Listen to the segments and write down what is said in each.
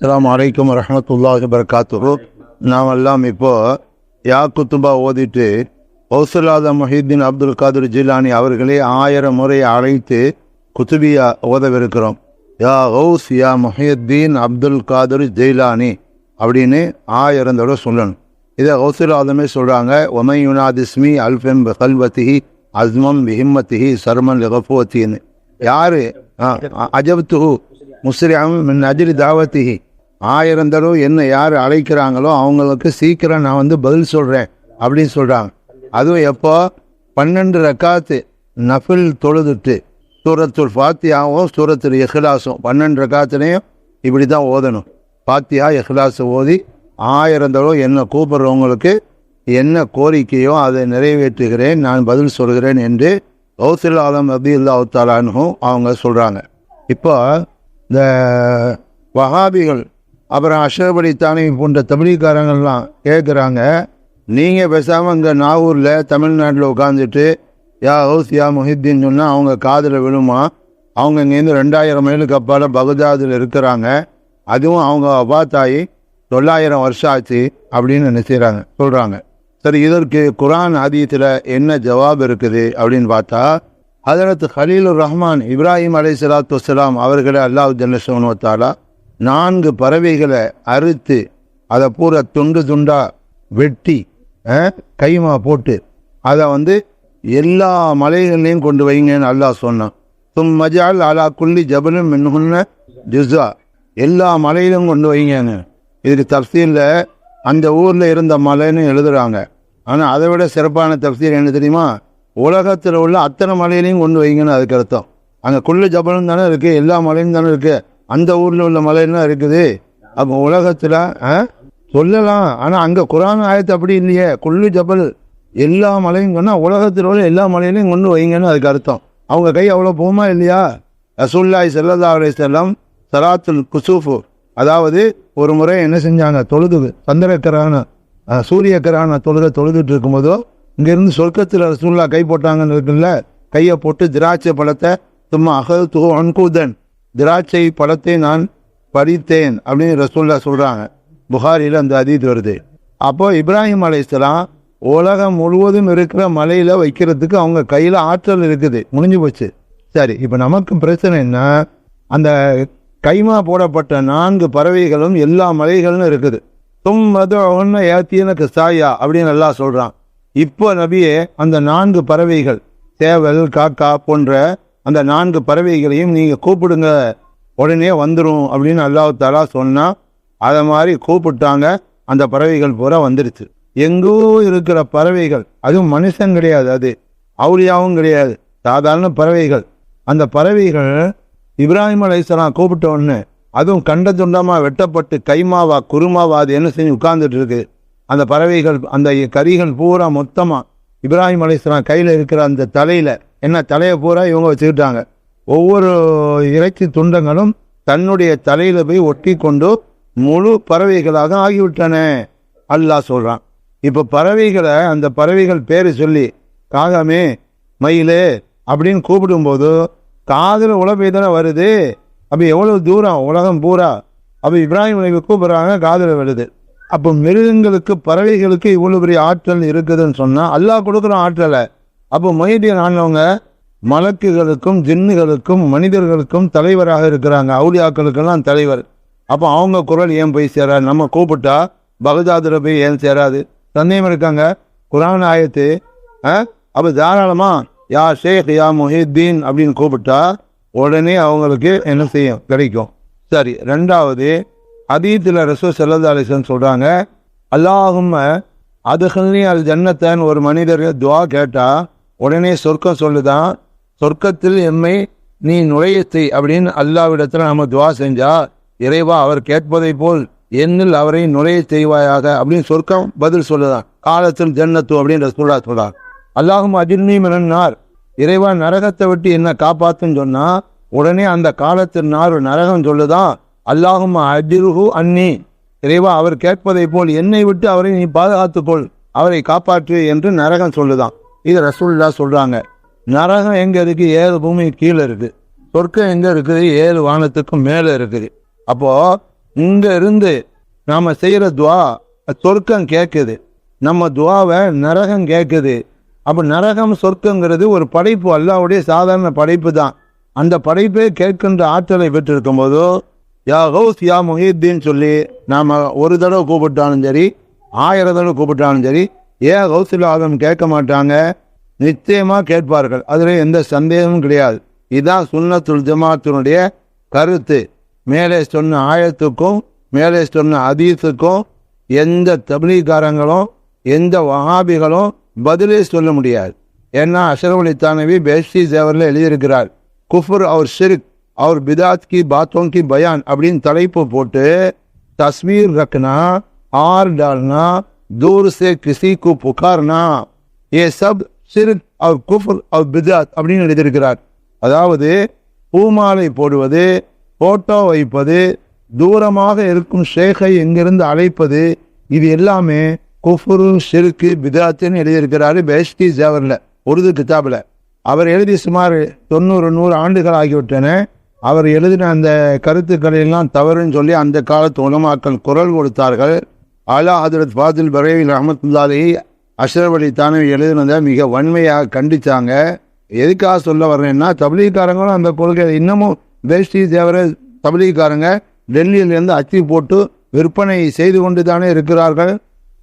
அஸ்ஸலாமு அலைக்கும் வரஹமத்துல்லாஹி வரகாத்துஹு நாம் எல்லாம் இப்போ யா குத்துபா ஓதிட்டு கௌசலாத மொஹிதீன் அப்துல் காதிர் ஜிலானி அவர்களே ஆயிரம் முறை அழைத்து குத்துபியா ஓதவிருக்கிறோம் யா கௌஸ் யா மொஹியுத்தீன் அப்துல் காதிர் ஜெயிலானி அப்படின்னு ஆயிரம் தடவை சொல்லணும் இதை கௌசுல் ஆதமே சொல்கிறாங்க ஒமை யுனாதிஸ்மி அல்ஃபெம் கல்வத்திஹி அஸ்மம் விஹிம்மத்திஹி சர்மன் லெகஃபுவத்தின்னு யார் அஜப்துஹு முஸ்ரியம் மின் அஜிரி தாவத்திஹி. ஆயிரம் தடவை என்ன யார் அழைக்கிறாங்களோ அவங்களுக்கு சீக்கிரம் நான் வந்து பதில் சொல்கிறேன் அப்படின்னு சொல்கிறாங்க அதுவும் எப்போ? பன்னெண்டு ரக்காத்து நஃபில் தொழுதுட்டு சூரத்துல் ஃபாத்தியாவும் சூரத்துல் எஹ்லாஸும் பன்னெண்டு ரக்காத்துலேயும் இப்படி தான் ஓதணும். ஃபாத்தியா எஹ்லாஸை ஓதி ஆயிரம் தடவை என்ன கூப்பிட்றவங்களுக்கு என்ன கோரிக்கையோ அதை நிறைவேற்றுகிறேன் நான் பதில் சொல்கிறேன் என்று கௌசில் ஆலம் அபி இல்லா அவங்க சொல்கிறாங்க இப்போ இந்த வஹாபிகள் அப்புறம் அஷரப் தானே போன்ற தமிழ்காரங்கள்லாம் கேட்குறாங்க நீங்கள் பேசாமல் இங்கே நாகூரில் தமிழ்நாட்டில் உட்காந்துட்டு யா ஹவுஸ் யா முஹித்தீன் சொன்னால் அவங்க காதில் விழுமா? அவங்க இங்கேருந்து ரெண்டாயிரம் மைலுக்கு அப்பால் பகுதாதில் இருக்கிறாங்க. அதுவும் அவங்க அபாத்தாயி தொள்ளாயிரம் வருஷம் ஆச்சு அப்படின்னு நினைச்சாங்க சொல்கிறாங்க சரி இதற்கு குரான் ஆதியத்தில் என்ன ஜவாப் இருக்குது அப்படின்னு பார்த்தா ஹதரத் ஹலீலுர் ரஹ்மான் இப்ராஹிம் அலை சலாத்து வலாம் அவர்களை அல்லாஹ் ஜல்லசோனுவத்தாலா நான்கு பறவைகளை அறுத்து அதை பூரா துண்டு துண்டாக வெட்டி கைமா போட்டு அதை வந்து எல்லா மலைகள்லையும் கொண்டு வைங்கன்னு அல்லாஹ் சொன்னான். தும் மஜால் அலா குல்லி ஜபலும் மின்ஹுன்ன ஜுஸா எல்லா மலையிலும் கொண்டு வைங்கன்னு இதுக்கு தப்சீலில் அந்த ஊரில் இருந்த மலைன்னு எழுதுறாங்க. ஆனால் அதை விட சிறப்பான தப்சீல் என்ன தெரியுமா? உலகத்தில் உள்ள அத்தனை மலையிலையும் கொண்டு வைங்கன்னு அதுக்கு அர்த்தம். அங்கே குள்ளு ஜபலும் தானே இருக்குது எல்லா மலையும் தானே இருக்குது அந்த ஊரில் உள்ள மலையெல்லாம் இருக்குது. அப்போ உலகத்தில் சொல்லலாம். ஆனால் அங்கே குரான் ஆயத்து அப்படி இல்லையே. குள்ளு ஜபல் எல்லா மலையும் சொன்னால் உலகத்தில் உள்ள எல்லா மலையிலையும் கொண்டு வைங்கன்னு அதுக்கு அர்த்தம். அவங்க கை அவ்வளோ போகுமா இல்லையா? ரசூல்லாய் செல்லல்லா அலை செல்லம் சலாத்துல் குசூஃபு. அதாவது ஒரு முறை என்ன செஞ்சாங்க? தொழுது சந்திரக்கரான சூரியக்கரான தொழுத தொழுதுட்டு இருக்கும்போதோ இங்கேருந்து சொர்க்கத்தில் ரசூல்லா கை போட்டாங்கன்னு இருக்குல்ல கையை போட்டு திராட்சை பழத்தை சும்மா அகல் தூ அன்கூதன் திராட்சை பழத்தை நான் பறித்தேன் அப்படின்னு ரசூல்லா சொல்கிறாங்க புகாரியில் அந்த அதீத் வருது. அப்போ இப்ராஹிம் அலைஹிஸ்ஸலாம் உலகம் முழுவதும் இருக்கிற மலையில் வைக்கிறதுக்கு அவங்க கையில் ஆற்றல் இருக்குது. முடிஞ்சு போச்சு. சரி இப்போ நமக்கு பிரச்சனை என்ன? அந்த கைமா போடப்பட்ட நான்கு பறவைகளும் எல்லா மலைகளும் இருக்குது. தும் மது ஒன்று ஏத்தியனுக்கு சாயா அப்படின்னு நல்லா சொல்கிறான் இப்போ நபியே அந்த நான்கு பறவைகள் சேவல் காக்கா போன்ற அந்த நான்கு பறவைகளையும் நீங்கள் கூப்பிடுங்க. உடனே வந்துடும் அப்படின்னு அல்லாஹ் தாலா சொன்னால் அதை மாதிரி கூப்பிட்டாங்க அந்த பறவைகள் பூரா வந்துருச்சு. எங்கோ இருக்கிற பறவைகள் அதுவும் மனுஷன் கிடையாது அது. அவுளியாவும் கிடையாது. சாதாரண பறவைகள். அந்த பறவைகள் இப்ராஹிம் அலைசலாம் கூப்பிட்ட உடனே அதுவும் கண்ட துண்டமாக வெட்டப்பட்டு கைமாவா குருமாவா அது என்ன செஞ்சு உட்கார்ந்துட்டு இருக்குது அந்த பறவைகள் அந்த கறிகள் பூரா மொத்தமாக இப்ராஹிம் அலிஸ்லாம் கையில் இருக்கிற அந்த தலையில் என்ன தலையை பூரா இவங்க வச்சுக்கிட்டாங்க. ஒவ்வொரு இறைச்சி துண்டங்களும் தன்னுடைய தலையில் போய் ஒட்டி கொண்டு முழு பறவைகளாக ஆகிவிட்டன. அல்லாஹ் சொல்கிறான் இப்போ பறவைகளை அந்த பறவைகள் பேர் சொல்லி காகமே மயிலே அப்படின்னு கூப்பிடும்போது காதில் உழப்பை தானே வருது. அப்போ எவ்வளோ தூரம் உலகம் பூரா? அப்போ இப்ராஹிம் நபி கூப்பிட்றாங்க காதில் வருது. அப்போ மிருகங்களுக்கு பறவைகளுக்கு இவ்வளோ பெரிய ஆற்றல் இருக்குதுன்னு சொன்னால் அல்லாஹ் கொடுக்குற ஆற்றலை. அப்போ மொய்தீன் ஆனவங்க மலக்குகளுக்கும் ஜின்னுகளுக்கும் மனிதர்களுக்கும் தலைவராக இருக்கிறாங்க. அவுளியாக்களுக்கெல்லாம் தலைவர். அப்போ அவங்க குரல் ஏன் போய் சேராது? நம்ம கூப்பிட்டா பகதாதுல போய் ஏன் சேராது? சந்தேகம் இருக்காங்க? குரான் ஆயத்து அப்போ தாராளமாக யா ஷேக் யா முஹித்தீன் அப்படின்னு கூப்பிட்டா உடனே அவங்களுக்கு என்ன செய்யும்? கிடைக்கும். சரி ரெண்டாவது அதீத்தில் ரசூ செல்லது அலிசன் சொல்கிறாங்க அல்லாஹும் அதுகள்னி அல் ஜன்னத்தன். ஒரு மனிதர் துவா கேட்டால் உடனே சொர்க்கம் சொல்லுதான் சொர்க்கத்தில் எம்மை நீ நுழையத்தை அப்படின்னு அல்லாவிடத்தில் நம்ம துவா செஞ்சால் இறைவா அவர் கேட்பதை போல் என்னில் அவரை நுழைய செய்வாயாக அப்படின்னு சொர்க்கம் பதில் சொல்லுதான். காலத்தில் ஜன்னத்து அப்படின்னு ரசூலா சொல்றார் அல்லாஹும் அஜிர்னி மினன்னார் இறைவா நரகத்தை விட்டு என்ன காப்பாத்துன்னு சொன்னால் உடனே அந்த காலத்தில் நார் நரகம் சொல்லுதான் அல்லாஹும் அஜிருஹு அன்னி. இறைவா அவர் கேட்பதை போல் என்னை விட்டு அவரை நீ பாதுகாத்துக்கொள் அவரை காப்பாற்று என்று நரகம் சொல்லுதான். இது ரசூல்லா சொல்கிறாங்க நரகம் எங்கே இருக்குது ஏழு பூமி கீழே இருக்குது சொர்க்கம் எங்கே இருக்குது? ஏழு வானத்துக்கும் மேலே இருக்குது. அப்போது இங்கே இருந்து நாம் செய்கிற துவா சொர்க்கம் கேட்குது நம்ம துவாவை நரகம் கேட்குது அப்போ நரகம் சொர்க்கங்கிறது ஒரு படைப்பு. அல்லாவுடைய சாதாரண படைப்பு தான் அந்த படைப்பே கேட்கின்ற ஆற்றலை பெற்றிருக்கும் போதோ யா ஹவுஸ் யா முஹீத்தீன் சொல்லி நாம் ஒரு தடவை கூப்பிட்டாலும் சரி ஆயிரம் தடவை கூப்பிட்டாலும் சரி ஏன் ஹவுஸில் ஆதம் கேட்க மாட்டாங்க? நிச்சயமாக கேட்பார்கள். அதில் எந்த சந்தேகமும் கிடையாது. இதுதான் சுன்னத்துல் ஜமாத்தினுடைய கருத்து. மேலே சொன்ன ஆயத்துக்கும் மேலே சொன்ன அதீஸுக்கும் எந்த தபிலீகாரங்களும் எந்த வஹாபிகளும் பதிலே சொல்ல முடியாது. ஏன்னா அஷரப் தானவி பேஷி சேவரில் எழுதியிருக்கிறார். குஃபர் அவர் ஷிர்க். அவர் பிதாத் கி बातों கி பயான் அப்படின்னு தலைப்பு போட்டு तस्वीर ரக்னா ஆர் डालना தூர் சே किसी को पुकारना ये सब சிறு அவர் குஃபர் அவர் பிதாத் அப்படின்னு எழுதியிருக்கிறார் அதாவது பூமாலை போடுவது போட்டோ வைப்பது தூரமாக இருக்கும் ஷேகை எங்கிருந்து அழைப்பது இது எல்லாமே குஃபுரு ஷிருக்கு பிதாத்துன்னு எழுதியிருக்கிறாரு பெஸ்டி ஜேவரில் உருது கிதாபில் அவர் எழுதி சுமார் தொண்ணூறு நூறு ஆண்டுகள் ஆகிவிட்டன அவர் எழுதின அந்த கருத்துக்களை எல்லாம் தவறுன்னு சொல்லி அந்த காலத்து உலமாக்கள் குரல் கொடுத்தார்கள். அலா ஹதரத் ஃபாதில் பரேவில் ரஹமத்துல்லாலி அஷ்ரப் அலி தானவி எழுதினதை மிக வன்மையாக கண்டித்தாங்க எதுக்காக சொல்ல வர்றேன்னா தபிலீக்காரங்களும் அந்த கொள்கை இன்னமும் வேஷ்டி தேவர தபிலீக்காரங்க டெல்லியிலேருந்து அத்தி போட்டு விற்பனை செய்து கொண்டு தானே இருக்கிறார்கள்.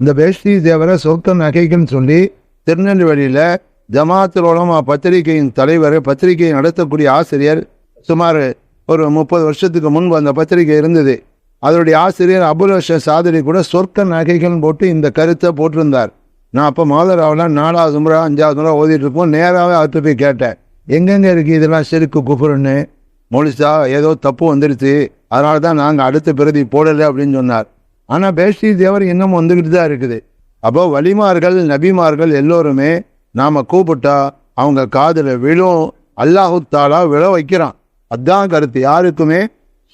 இந்த வேஷ்டி தேவரை சொர்க்க நகைக்குன்னு சொல்லி திருநெல்வேலியில் ஜமாத்துல் உலமா பத்திரிகையின் தலைவர் பத்திரிகையை நடத்தக்கூடிய ஆசிரியர் சுமார் ஒரு முப்பது வருஷத்துக்கு முன்பு அந்த பத்திரிகை இருந்தது. அதனுடைய ஆசிரியர் அபுல் சாதரி கூட சொர்க்க நகைகள் போட்டு இந்த கருத்தை போட்டிருந்தார். நான் அப்போ மாதராவெலாம் நாலாவது முறை அஞ்சாவது முறை ஓதிட்டு இருப்போம் நேராகவே அவர்கிட்ட போய் கேட்டேன். எங்கெங்கே இருக்குது இதெல்லாம் செருக்கு குஃபுருன்னு? முழுசா ஏதோ தப்பு வந்துடுச்சு அதனால தான் நாங்கள் அடுத்த பிரதி போடலை அப்படின்னு சொன்னார். ஆனால் பேஷ்டி தேவர் இன்னும் வந்துக்கிட்டு தான் இருக்குது. அப்போ வலிமார்கள் நபிமார்கள் எல்லோருமே நாம் கூப்பிட்டா அவங்க காதில் விழும். அல்லாஹு தாலா விழ வைக்கிறான். அதான் கருத்து. யாருக்குமே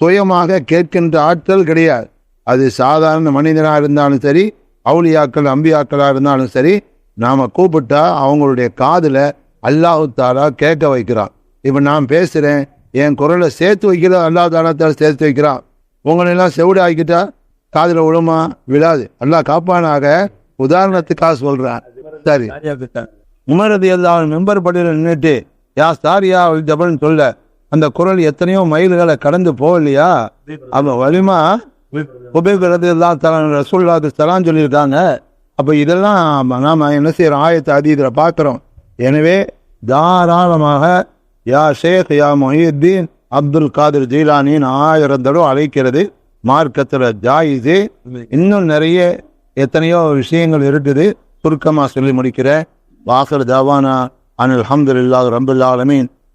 சுயமாக கேட்கின்ற ஆற்றல் கிடையாது. அது சாதாரண மனிதனாக இருந்தாலும் சரி அவுளியாக்கள் அம்பியாக்களாக இருந்தாலும் சரி நாம் கூப்பிட்டா அவங்களுடைய காதில் அல்லாஹு தாலா கேட்க வைக்கிறான். இப்போ நான் பேசுகிறேன் என் குரலை சேர்த்து வைக்கிற அல்லாஹ் சேர்த்து வைக்கிறான். உங்களெல்லாம் செவிடு ஆக்கிட்டா காதில் விழுமா? விழாது. அல்லாஹ் காப்பானாக உதாரணத்துக்காக சொல்கிறேன் சரி. உமரது எல்லாம் மெம்பர் படியில் நின்றுட்டு யா சாரியா ஜபன் சொல்ல அந்த குரல் எத்தனையோ மைல்களை கடந்து போகலையா? அவன் வலிமா? உபயோகிறது எல்லாம் சொல்லியிருக்காங்க. அப்போ இதெல்லாம் நாம் என்ன செய்கிறோம் ஆயத்தை அதீதில் பார்க்குறோம் எனவே தாராளமாக யா ஷேக் யா மொஹீத்தீன் அப்துல் காதிர் ஜீலானின் ஆயிரம் தடவை அழைக்கிறது. மார்க்கத்தில் ஜாயிது இன்னும் நிறைய எத்தனையோ விஷயங்கள் இருக்குது. சுருக்கமாக சொல்லி முடிக்கிறேன். வாசல் தவானா அனில் அஹமதுல்லா ரபுல்லா